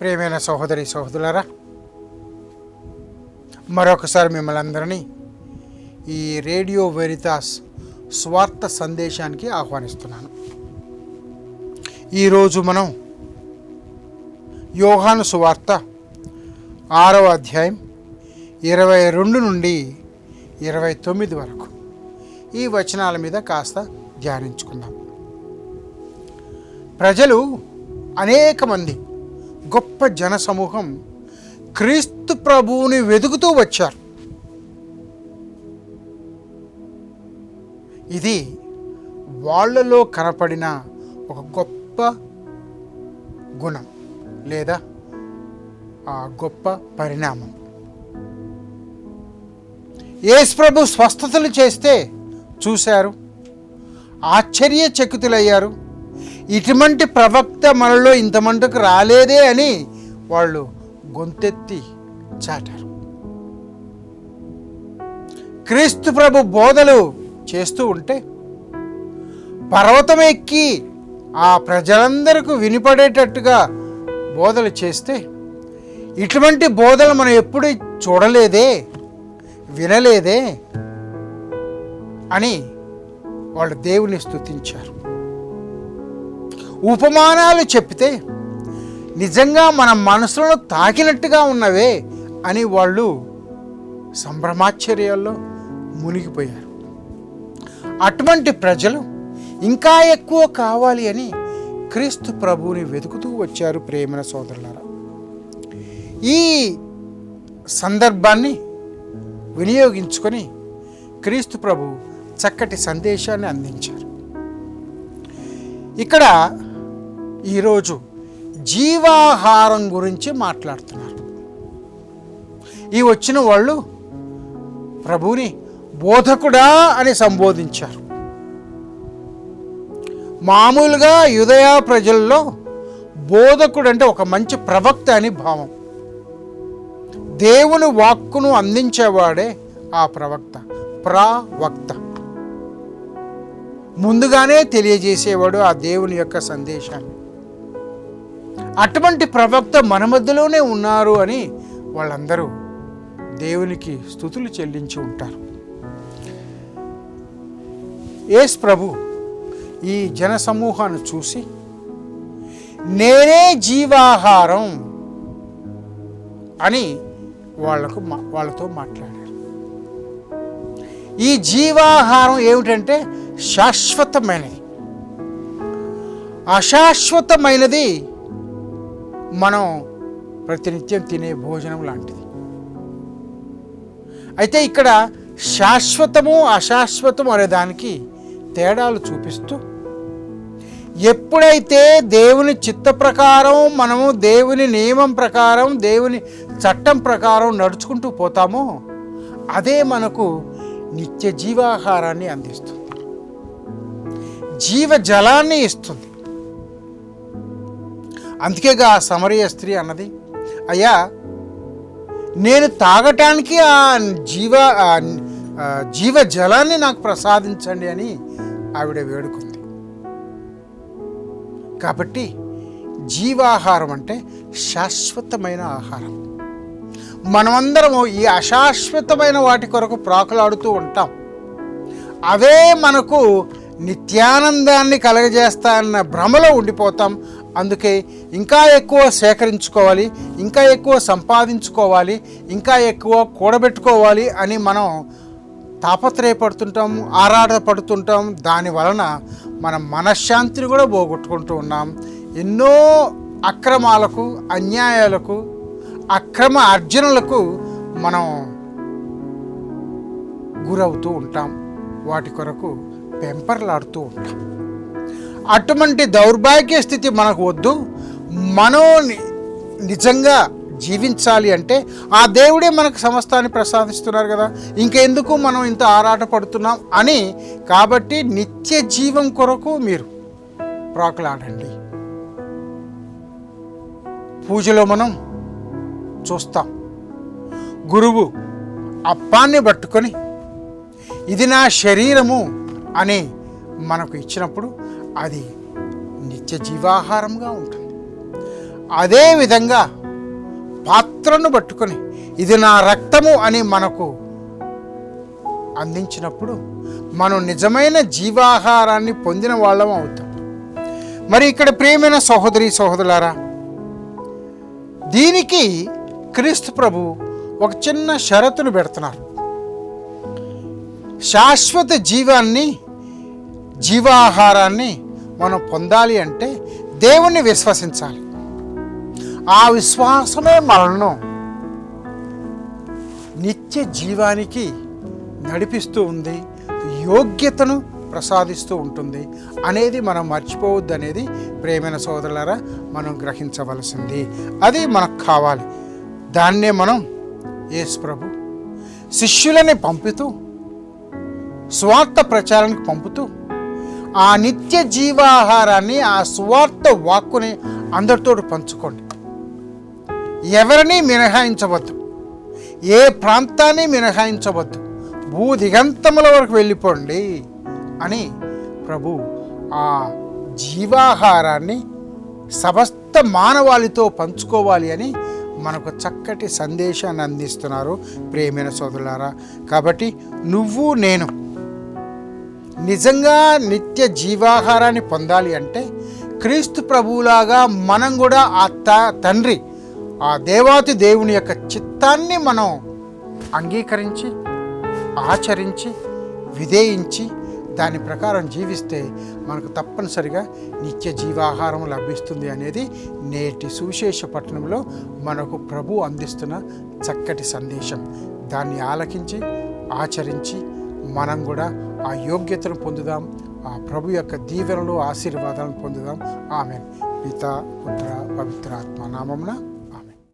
ప్రియమైన సహోదరి సహోదరులరా మరొకసారి మిమ్మల్ని అందరినీ ఈ రేడియో వెరితాస్ స్వార్థ సందేశానికి ఆహ్వానిస్తున్నాను. ఈరోజు మనం యోహాను సువార్త ఆరవ అధ్యాయం ఇరవై రెండు నుండి ఇరవై తొమ్మిది వరకు. ఈ వచనాల మీద కాస్త ధ్యానించుకుందాం. ప్రజలు అనేక మంది గొప్ప జనసమూహం క్రీస్తు ప్రభువుని వెతుకుతూ వచ్చారు. ఇది వాళ్ళలో కనపడిన ఒక గొప్ప గుణం లేదా ఆ గొప్ప పరిణామం. యేసు ప్రభు స్వస్థతలు చేస్తే చూశారు ఆశ్చర్యచకితులయ్యారు ఇటువంటి ప్రవక్త మనలో ఇంతమంటకు రాలేదే అని వాళ్ళు గొంతెత్తి చాటారు. క్రీస్తు ప్రభు బోధలు చేస్తూ ఉంటే పర్వతం ఎక్కి ఆ ప్రజలందరికీ వినిపడేటట్టుగా బోధలు చేస్తే ఇటువంటి బోధలు మనం ఎప్పుడు చూడలేదే వినలేదే అని వాళ్ళు దేవుని స్తుతించారు. ఉపమానాలు చెప్తే నిజంగా మన మనసులను తాకినట్టుగా ఉన్నవే అని వాళ్ళు సంభ్రమాశ్చర్యాల్లో మునిగిపోయారు. అటువంటి ప్రజలు ఇంకా ఎక్కువ కావాలి అని క్రీస్తు ప్రభువుని వెతుకుతూ వచ్చారు ప్రేమన సోదరులారా. ఈ సందర్భాన్ని వినియోగించుకొని క్రీస్తు ప్రభు చక్కటి సందేశాన్ని అందించారు. ఇక్కడ ఈరోజు జీవాహారం గురించి మాట్లాడుతున్నారు. ఈ వచ్చిన వాళ్ళు ప్రభువుని బోధకుడా అని సంబోధించారు. మామూలుగా యుదయ ప్రజల్లో బోధకుడు అంటే ఒక మంచి ప్రవక్త అని భావం. దేవుని వాక్కును అందించేవాడే ఆ ప్రవక్త ప్రవక్త. ముందుగానే తెలియజేసేవాడు ఆ దేవుని యొక్క సందేశాన్ని. అటువంటి ప్రవక్త మన మధ్యలోనే ఉన్నారు అని వాళ్ళందరూ దేవునికి స్థుతులు చెల్లించి ఉంటారు. ఏస్ ప్రభు ఈ జన సమూహాన్ని చూసి నేనే జీవాహారం అని వాళ్ళకు మా- వాళ్ళతో మాట్లాడారు. ఈ జీవాహారం ఏమిటంటే శాశ్వతమైనది. అశాశ్వతమైనది మనం ప్రతినిత్యం తినే భోజనం లాంటిది. అయితే ఇక్కడ శాశ్వతము అశాశ్వతము అనే దానికి తేడాలు చూపిస్తూ ఎప్పుడైతే దేవుని చిత్త ప్రకారం మనము దేవుని నియమం ప్రకారం దేవుని చట్టం ప్రకారం నడుచుకుంటూ పోతామో అదే మనకు నిత్య జీవాహారాన్ని అందిస్తుంది. జీవ జలాన్ని ఇస్తుంది. అందుకేగా ఆ సమరయ స్త్రీ అన్నది అయ్యా నేను తాగటానికి ఆ జీవ జీవ జలాన్ని నాకు ప్రసాదించండి అని ఆవిడ వేడుకుంది. కాబట్టి జీవాహారం అంటే శాశ్వతమైన ఆహారం. మనమందరము ఈ అశాశ్వతమైన వాటి కొరకు ప్రాకులాడుతూ ఉంటాం. అవే మనకు నిత్యానందాన్ని కలగజేస్తాయన్న భ్రమలో ఉండిపోతాం. అందుకే ఇంకా ఎక్కువ సేకరించుకోవాలి ఇంకా ఎక్కువ సంపాదించుకోవాలి ఇంకా ఎక్కువ కూడబెట్టుకోవాలి అని మనం తాపత్రయపడుతుంటాం ఆరాటపడుతుంటాం. దాని వలన మన మనశ్శాంతిని కూడా పోగొట్టుకుంటూ ఉన్నాం. ఎన్నో అక్రమాలకు అన్యాయాలకు అక్రమ అర్జనలకు మనం గురవుతూ ఉంటాం. వాటి కొరకు పెంపర్లాడుతూ ఉంటాం. అటువంటి దౌర్భాగ్య స్థితి మనకు వద్దు. మనం నిజంగా జీవించాలి అంటే ఆ దేవుడే మనకు సమస్తాన్ని ప్రసాదిస్తున్నారు కదా. ఇంకెందుకు మనం ఇంత ఆరాట పడుతున్నాం అని. కాబట్టి నిత్య జీవం కొరకు మీరు ప్రాకులాడండి. పూజలో మనం చూస్తాం. గురువు అప్పాన్ని పట్టుకొని ఇది నా శరీరము అని మనకు ఇచ్చినప్పుడు అది నిత్య జీవాహారంగా ఉంటుంది. అదే విధంగా పాత్రను పట్టుకొని ఇది నా రక్తము అని మనకు అందించినప్పుడు మనం నిజమైన జీవాహారాన్ని పొందిన వాళ్ళం అవుతాం. మరి ఇక్కడ ప్రేమైన సహోదరి సహోదరులారా దీనికి క్రీస్తు ప్రభు ఒక చిన్న షరతును పెడుతున్నారు. శాశ్వత జీవాన్ని జీవాహారాన్ని మనం పొందాలి అంటే దేవుణ్ణి విశ్వసించాలి. ఆ విశ్వాసమే మనల్ని నిత్య జీవానికి నడిపిస్తూ ఉంది యోగ్యతను ప్రసాదిస్తూ ఉంటుంది అనేది మనం మర్చిపోవద్దు అనేది ప్రేమైన సోదరులరా మనం గ్రహించవలసింది. అది మనకు కావాలి. దాన్నే మనం యేసు ప్రభు శిష్యులని పంపుతూ స్వార్థ ప్రచారానికి పంపుతూ ఆ నిత్య జీవాహారాన్ని ఆ స్వార్థ వాక్కుని అందరితో పంచుకోండి. ఎవరిని మినహాయించవద్దు. ఏ ప్రాంతాన్ని మినహాయించవద్దు. భూ దిగంతముల వరకు వెళ్ళిపోండి అని ప్రభు ఆ జీవాహారాన్ని సమస్త మానవాళితో పంచుకోవాలి అని మనకు చక్కటి సందేశాన్ని అందిస్తున్నారు. ప్రేమైన సోదరులారా కాబట్టి నువ్వు నేను నిజంగా నిత్య జీవాహారాన్ని పొందాలి అంటే క్రీస్తు ప్రభువులాగా మనం కూడా ఆ త తండ్రి ఆ దేవాతి దేవుని యొక్క చిత్తాన్ని మనం అంగీకరించి ఆచరించి విధేయించి దాని ప్రకారం జీవిస్తే మనకు తప్పనిసరిగా నిత్య జీవాహారం లభిస్తుంది అనేది నేటి సువిశేష పట్టణంలో మనకు ప్రభు అందిస్తున్న చక్కటి సందేశం. దాన్ని ఆలకించి ఆచరించి మనం కూడా ఆ యోగ్యతను పొందుదాం ఆ ప్రభు యొక్క దీవెనలు ఆశీర్వాదాలను పొందుదాం. ఆమె పిత పుత్ర పవిత్రాత్మ నామమున